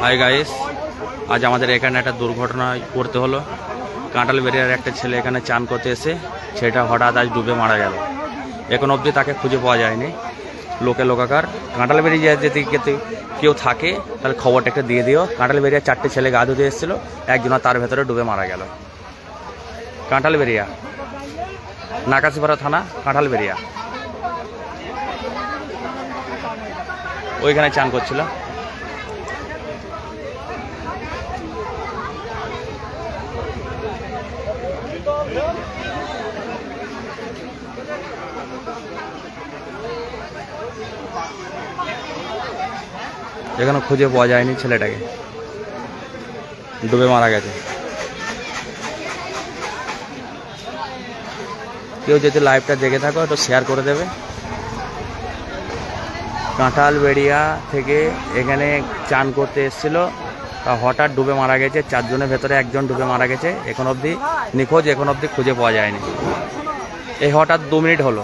Hi guys আজ আমাদের এখানে একটা দুর্ঘটনায় পড়তে হলো। কাঁটাল বেরিয়ার একটা ছেলে এখানে চান করতে এসে, সেটা হঠাৎ আজ ডুবে মারা গেল। এখন অবধি তাকে খুঁজে পাওয়া যায়নি। লোকে লোকাকার। কাঁটাল বেরিয়ে যদি কেউ থাকে, তাহলে খবরটা একটু দিয়ে দিও। কাঁটাল বেরিয়া চারটে ছেলে গা ধুতে এসেছিল, একজন তার ভেতরে ডুবে মারা গেল। কাঁঠাল বেরিয়া। নাকাশিপাড়া থানা, কাঁঠাল বেরিয়া। ওইখানে চান করছিল। এখনও খুঁজে পাওয়া যায়নি ছেলেটাকে। ডুবে মারা গেছে। কেউ যদি লাইভটা দেখে থাকো একটু শেয়ার করে দেবে। কাঁঠাল বেড়িয়া থেকে এখানে চান করতে এসেছিল। তা হঠাৎ ডুবে মারা গেছে, চারজনের ভেতরে একজন ডুবে মারা গেছে। এখন অবধি নিখোঁজ, এখন অবধি খুঁজে পাওয়া যায়নি। এই হঠাৎ দু মিনিট হলো।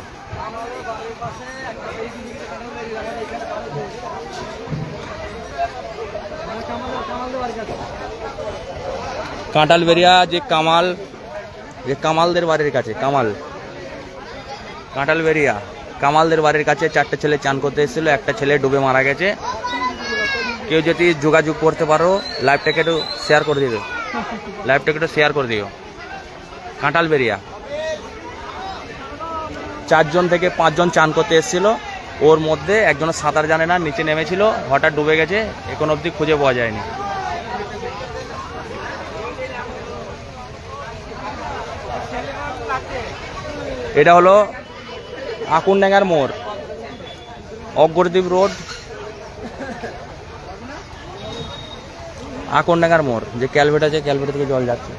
কাঁঠাল বেরিয়া, যে কামাল, যে কামালদের বাড়ির কাছে, কামাল। কাঁঠাল বেরিয়া, কামালদের বাড়ির কাছে চারটে ছেলে চান করতে এসেছিল, একটা ছেলে ডুবে মারা গেছে। কেউ যদি যোগাযোগ করতে পারো, লাইভটাকে একটু শেয়ার করে দিও লাইভটাকে একটু শেয়ার করে দিও। কাঁঠাল বেরিয়া। চারজন থেকে পাঁচজন চান করতে এসেছিল। ওর মধ্যে একজন সাঁতার জানে না, নিচে নেমেছিল, হঠাৎ ডুবে গেছে, এখন অবধি খুঁজে পাওয়া যায়নি। এটা হলো আকুনডাঙ্গার মোড় অগ্রদ্বীপ রোড আকুনডাঙ্গার মোড় যে ক্যালভেট আছে ক্যালভেট থেকে জল যাচ্ছে।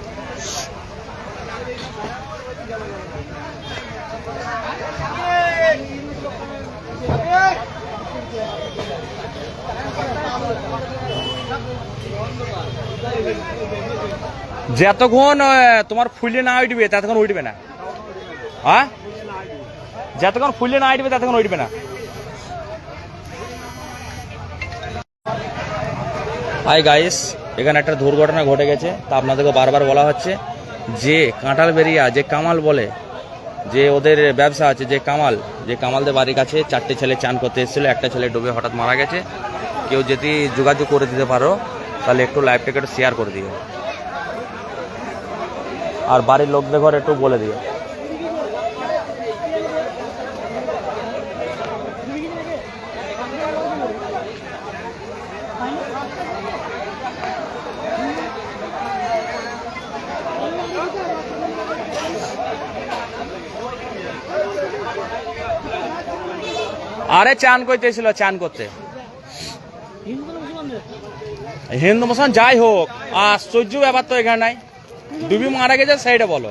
যতক্ষণ আহ, তোমার ফুলে না উঠবে ততক্ষণ উঠবে না। হ্যাঁ যতক্ষণ ফুললে না উঠবে ততক্ষণ উঠবে না। হাই গাইস এখানে একটা দুর্ঘটনা ঘটে গেছে। তা আপনাদেরকে বারবার বলা হচ্ছে যে কাঁঠাল বেরিয়া যে কামাল বলে, যে ওদের ব্যবসা আছে, যে কামাল, যে কামালদের বাড়ির কাছে চারটে ছেলে চান করতে এসেছিল, একটা ছেলে ডুবে হঠাৎ মারা গেছে। কেউ যদি যোগাযোগ করে দিতে পারো, তাহলে একটু লাইভটাকে একটু শেয়ার করে দিও। আর বাড়ির লোকদের ঘরে একটু বলে দিও। আরে চান করতে ছিল চান করতে। হিন্দু মুসলমান যাই হোক আশ্চর্য ব্যাপার তো এখানে নাই। ডুবি মারা গেছে সেইটা বলো।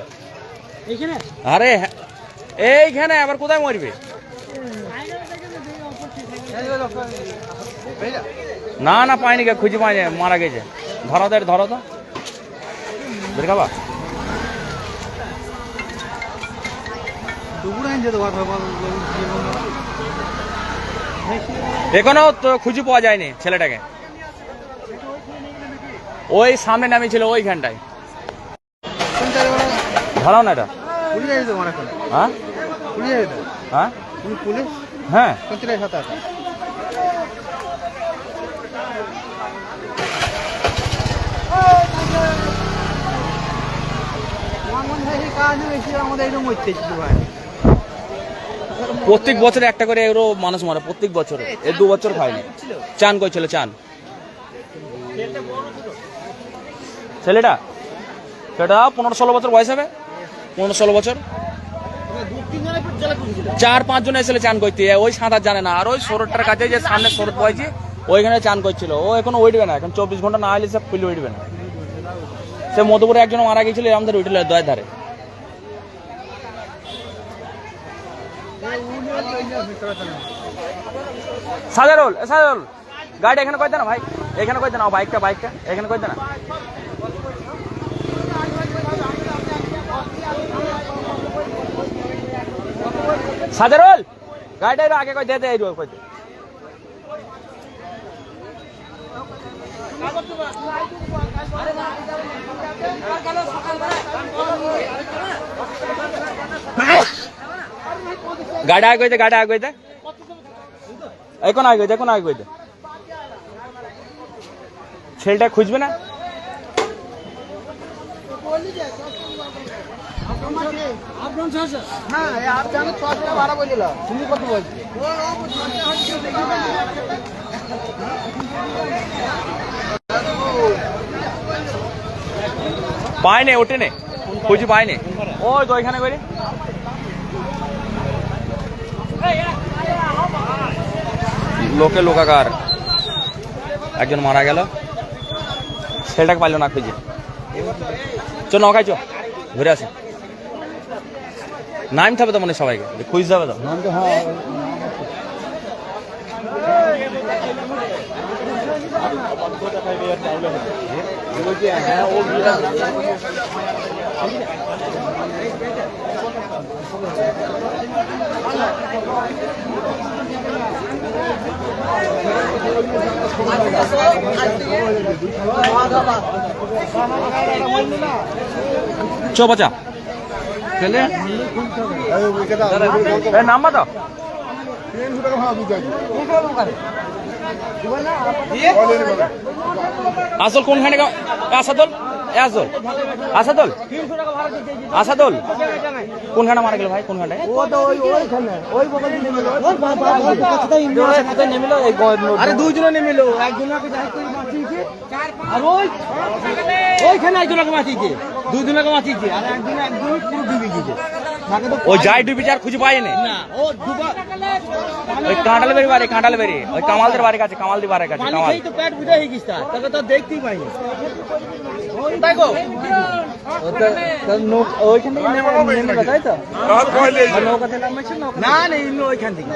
আরে এইখানে আবার কোথায় মরবে? না না পাইনি কে খুঁজে পাইনি মারা গেছে। ধরো ধরো তো। বের খাবা। এখনও তো খুঁজে পাওয়া যায়নি ছেলেটাকে। ওই সামনে নামিয়েছিল ওইখানটায়। ধরাও না এটা। হ্যাঁ? হ্যাঁ? পুলিশ হ্যাঁ আমাদের এরকম হচ্ছে ভাই। প্রত্যেক বছরে একটা করে এগুলো মানুষ মারে প্রত্যেক বছরে। এ দু বছর খায়নি। চান করছিল চান। ছেলেটা? সেটা পনেরো ষোলো বছর বয়স হবে। পনেরো ষোলো বছর। চার পাঁচজন এসেছিল চান করতে। ওই সাঁতার জানে না। আর ওই সরোদটার কাছে যে সামনে সরোদ বয়েছে ওইখানে চান করছিল। ও এখন উঠবে না। এখন চব্বিশ ঘণ্টা না হলে সে ফুলে উঠবে না। সে মধুপুরে একজন মারা গেছিল আমাদের উঠলে দয় ধারে। সাজারুল সাজারুল। গাড়ি এখানে কই না ভাই? এখানে কই না বাইকটা বাইকটা। এখানে কই না সাজারুল! গাড়িটা আগে কই দে দে এই কই দে। গাড়ি আগে গাড়ি আগে এখন আগে এখন আগে ছেলেটা খুঁজবে না? পায় নে, ওঠে নে। খুঁজি পায় নে। ওই তো ওইখানে করে লোকে লোকাকার একজন মারা গেল। ছেলেটাকে পাইলো না খুঁজে। চ নৌকায় চ ঘুরে আসে। নামতে হবে তো মনে সবাইকে। খুঁজতে হবে তো। চ বাচ্চা ছেলে নাম্বার দাও। আসল কোনখানে আসাদল? এ আসল আসাদল আসাদল কোনখানে মারা গেল ভাই? কোনখানে? আরে দুইজনে নেমেলো। একজনকে যাই করে মাছিয়েছে আর ওই ওইখানে একজনকে মাছিয়েছে দুইজনকে মাছিয়েছে আর একজন একজন পুরো ডুবে গেছে তাকে তো ও যাই ডুবি যার খুঁজে পাই না। না ও ডুবা ওই কাঁটাল বেরি বাড়ি কাঁটাল বেরি ওই কামালদের বাড়ির কাছে কামালদের বাড়ির কাছে কামাল। তো পেট বুঝে হয়ে গেছে তাকে তো দেখতেই পাইনি তাই ওইখান থেকে নেমে নেমে তাই তো? নৌকাতে নামছে না না ওইখান থেকে।